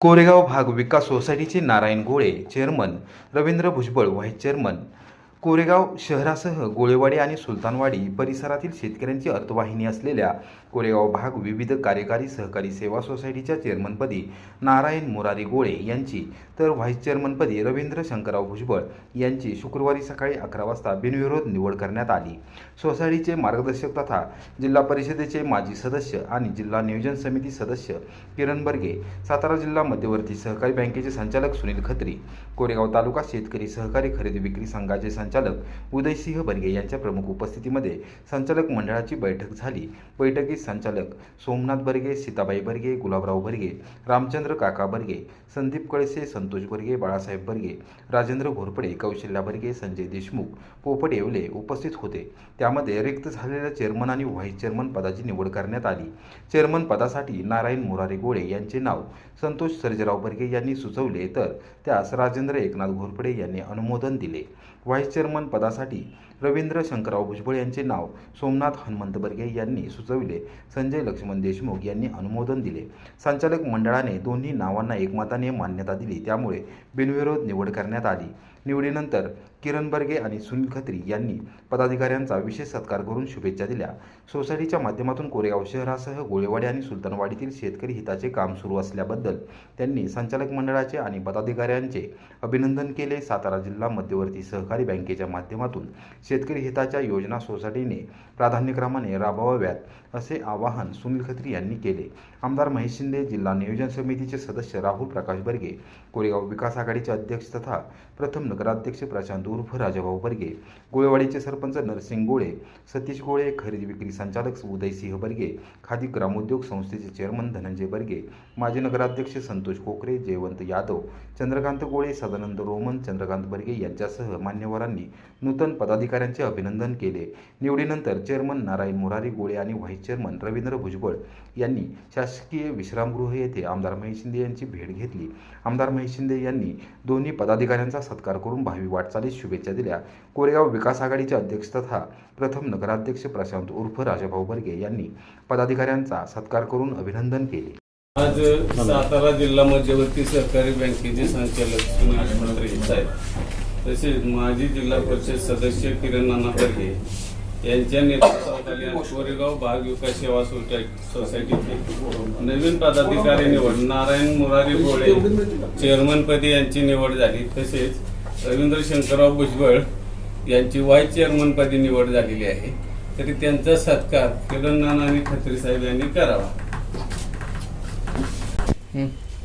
कोरेगाव भाग विकास सोसायटीचे Narayan Gole chairman Ravindra Bhujbal vice chairman Koregaon शहरासह गोळेवाडी आणि सुलतानवाडी परिसरातील शेतकऱ्यांची अर्थवाहिनी असलेल्या कोरेगाव भाग विविध कार्यकारी सहकारी सेवा सोसायटीच्या चेअरमनपदी नारायण मुरारी गोळे यांची तर व्हाईस चेअरमनपदी रवींद्र शंकरराव भुजबळ यांची शुक्रवारी सकाळी अकरा वाजता बिनविरोध निवड करण्यात आली. सोसायटीचे मार्गदर्शक तथा जिल्हा परिषदेचे माजी सदस्य आणि जिल्हा नियोजन समिती सदस्य किरण बर्गे सातारा जिल्हा मध्यवर्ती सहकारी बँकेचे संचालक सुनील खत्री कोरेगाव तालुका शेतकरी सहकारी खरेदी विक्री संघाचे संचालक उदयसिंह बर्गे यांच्या प्रमुख उपस्थितीमध्ये संचालक मंडळाची बैठक झाली. बैठकीत संचालक सोमनाथ बर्गे सीताबाई बर्गे गुलाबराव बर्गे रामचंद्र काका बर्गे संदीप कळसे संतोष बर्गे बाळासाहेब बर्गे राजेंद्र घोरपडे कौशल्या बर्गे संजय देशमुख पोपट येवले उपस्थित होते. त्यामध्ये रिक्त झालेल्या चेअरमन आणि व्हाईस चेअरमन पदाची निवड करण्यात आली. चेअरमन पदासाठी नारायण मुरारी गोळे यांचे नाव संतोष सर्जेराव बर्गे यांनी सुचवले तर त्यास राजेंद्र एकनाथ घोरपडे यांनी अनुमोदन दिले. व्हाईस चेअरमन पदासाठी रवींद्र शंकरराव भुजबळ यांचे नाव सोमनाथ हनुमंत बर्गे यांनी सुचविले. संजय लक्ष्मण देशमुख यांनी अनुमोदन दिले. संचालक मंडळाने दोन्ही नावांना एकमताने मान्यता दिली. त्यामुळे बिनविरोध निवड करण्यात आली. निवडीनंतर किरण बर्गे आणि सुनील खत्री यांनी पदाधिकाऱ्यांचा विशेष सत्कार करून शुभेच्छा दिल्या. सोसायटीच्या माध्यमातून कोरेगाव शहरासह गोळेवाडी आणि सुलतानवाडीतील शेतकरी हिताचे काम सुरू असल्याबद्दल त्यांनी संचालक मंडळाचे आणि पदाधिकाऱ्यांचे अभिनंदन केले. सातारा जिल्हा मध्यवर्ती सहकारी बँकेच्या माध्यमातून शेतकरी हिताच्या योजना सोसायटीने प्राधान्यक्रमाने राबवाव्यात असे आवाहन सुनील खत्री यांनी केले. आमदार महेश शिंदे जिल्हा नियोजन समितीचे सदस्य राहुल प्रकाश बर्गे कोरेगाव विकास आघाडीचे अध्यक्ष तथा प्रथम नगराध्यक्ष प्रशांत उर्फ राजाभाऊ बर्गे गोळेवाडीचे सरपंच नरसिंग गोळे सतीश गोळे खरेदी विक्री संचालक उदयसिंह बर्गे खादी ग्रामोद्योग संस्थेचे चेअरमन धनंजय बर्गे माजी नगराध्यक्ष संतोष कोकरे जयवंत यादव चंद्रकांत गोळे सदानंद रोमन चंद्रकांत बर्गे यांच्यासह मान्यवरांनी नूतन पदाधिकारी पदाधिकाऱ्यांचे अभिनंदन केले. निवडीनंतर चेअरमन नारायण मुरारी गोळे आणि व्हाईस चेअरमन रवींद्र भुजबळ यांनी शासकीय विश्रामगृह येथे आमदार महेश शिंदे यांची भेट घेतली. आमदार महेश शिंदे यांनी दोन्ही पदाधिकाऱ्यांचा सत्कार करून भावी वाटचालीस शुभेच्छा दिल्या. कोरेगाव विकास आघाडीचे अध्यक्ष तथा प्रथम नगराध्यक्ष प्रशांत उर्फ राजाभाऊ बर्गे यांनी पदाधिकाऱ्यांचा सत्कार करून अभिनंदन केले. आज सातारा जिल्हा मध्यवर्ती सहकारी बँकेचे संचालक सुनील मंत्री साहेब तसेच माजी जिल्हा परिषद सदस्य किरण नाना बर्गे यांच्या नेतृत्वाखाली कोरेगाव भाग विकास सेवा सोसायटीचे नवीन पदाधिकारी निवड. नारायण मुरारी गोळे चेअरमनपदी यांची निवड झाली. तसेच रवींद्र शंकरराव भुजबळ यांची व्हाईस चेअरमनपदी निवड झालेली आहे. तरी त्यांचा सत्कार किरण नाना आणि खत्री साहेब यांनी करावा.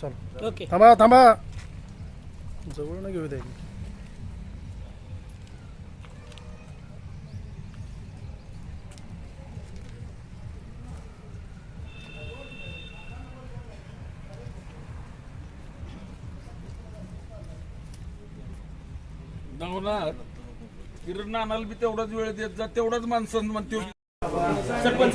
चल. ओके. थांबा थांबा. जवळ न घेऊ द्या नवनाथ किरण नानाला बी तेवढाच वेळ देत जा तेवढाच माणसं म्हणते. सरपंच.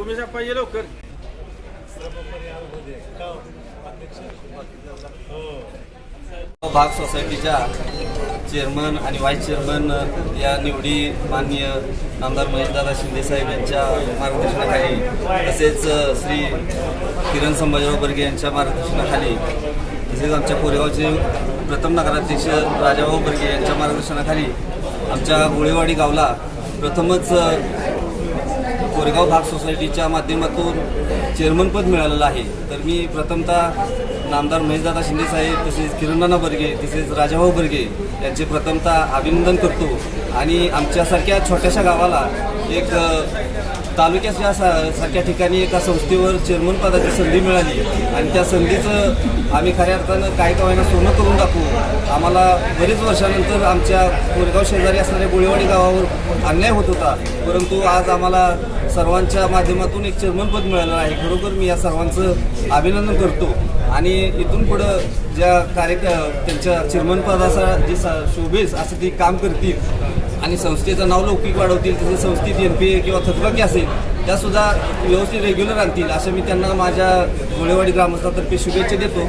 उमेश पाहिजे लवकर. भाग सोसायटीच्या चेअरमन आणि व्हाईस चेअरमन या निवडी माननीय आमदार महेशदादा शिंदेसाहेब यांच्या मार्गदर्शनाखाली तसेच श्री किरण संभाजीराव बर्गे यांच्या मार्गदर्शनाखाली तसेच आमच्या कोरेगावचे प्रथम नगराध्यक्ष राजाभाऊ बर्गे यांच्या मार्गदर्शनाखाली आमच्या गोळेवाडी गावला प्रथमच कोरेगाव भाग सोसायटीच्या माध्यमातून चेअरमनपद मिळालेलं आहे. तर मी प्रथमतः नामदार महेशदादा शिंदे साहेब तसेच किरणनाना बर्गे तसेच राजाभाऊ बर्गे यांचे प्रथमतः अभिनंदन करतो. आणि आमच्यासारख्या छोट्याशा गावाला एक तालुक्यात तालुक्याच्या सारख्या ठिकाणी एका संस्थेवर चेअरमन पदाची संधी मिळाली. आणि त्या संधीचं आम्ही खऱ्या अर्थानं काही कवायना सोनं करून दाखवू. आम्हाला बरेच वर्षानंतर आमच्या कोरेगाव शेजारी असणाऱ्या गोळेवाडी गावावर अन्याय होत होता. परंतु आज आम्हाला सर्वांच्या माध्यमातून एक चेअरमनपद मिळालं आहे. खरोखर मी या सर्वांचं अभिनंदन करतो. आणि इथून पुढं ज्या कार्यक त्यांच्या चेअरमनपदाचा जे स- शोभेस असं ती काम करतील आणि संस्थेचं नाव लौकिक वाढवतील तसेच संस्थेत एन पी ए किंवा थकबाकी असेल त्यासुद्धा व्यवस्थित रेग्युलर आणतील असं मी त्यांना माझ्या गोळेवाडी ग्रामस्थातर्फे शुभेच्छा देतो.